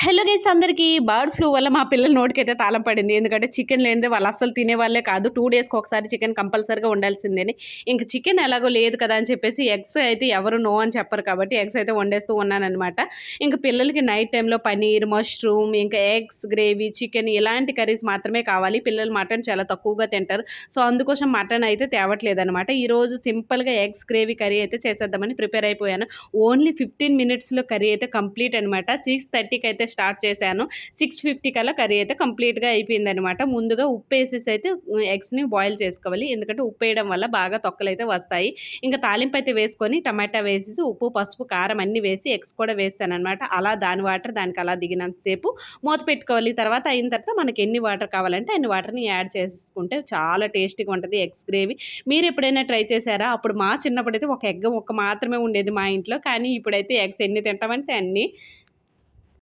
Hello guys అందరికీ bird flu వల్ల మా పిల్లల నోటికైతే తాళం పడింది. ఎందుకంటే చికెన్ లేనిదే వాళ్ళు అసలు తినేవాళ్ళే కాదు. టూ డేస్కి ఒకసారి చికెన్ కంపల్సరీగా ఉండాల్సిందేని ఇంక చికెన్ ఎలాగో లేదు కదా అని చెప్పేసి ఎగ్స్ అయితే ఎవరు నో అని చెప్పరు కాబట్టి ఎగ్స్ అయితే వండేస్తూ ఉన్నానమాట ఇంకా పిల్లలకి నైట్ టైంలో పనీర్ మష్రూమ్ ఇంకా ఎగ్స్ గ్రేవీ చికెన్ ఇలాంటి కర్రీస్ మాత్రమే కావాలి. పిల్లలు మటన్ చాలా తక్కువగా తింటారు. సో అందుకోసం మటన్ అయితే తేవట్లేదు అనమాట ఈరోజు సింపుల్గా ఎగ్స్ గ్రేవీ కర్రీ అయితే చేసేద్దామని ప్రిపేర్ అయిపోయాను. ఓన్లీ ఫిఫ్టీన్ మినిట్స్లో కర్రీ అయితే కంప్లీట్ అనమాట సిక్స్ థర్టీకి అయితే స్టార్ట్ చేశాను. సిక్స్ ఫిఫ్టీ కల్లా కర్రీ అయితే కంప్లీట్గా అయిపోయింది అనమాట ముందుగా ఉప్పు వేసేసి అయితే ఎగ్స్ని బాయిల్ చేసుకోవాలి. ఎందుకంటే ఉప్పు వేయడం వల్ల బాగా తొక్కలు అయితే వస్తాయి. ఇంకా తాలింపు అయితే వేసుకొని టమాటా వేసేసి ఉప్పు పసుపు కారం అన్నీ వేసి ఎగ్స్ కూడా వేసాను అనమాట అలా దాని వాటర్ దానికి అలా దిగినంతసేపు మూత పెట్టుకోవాలి. తర్వాత అయిన తర్వాత మనకి ఎన్ని వాటర్ కావాలంటే అన్ని వాటర్ని యాడ్ చేసుకుంటే చాలా టేస్టీగా ఉంటుంది ఎగ్స్ గ్రేవీ. మీరు ఎప్పుడైనా ట్రై చేశారా? అప్పుడు మా చిన్నప్పుడైతే ఒక ఎగ్ ఒక్క మాత్రమే ఉండేది మా ఇంట్లో. కానీ ఇప్పుడైతే ఎగ్స్ ఎన్ని తింటామంటే అన్ని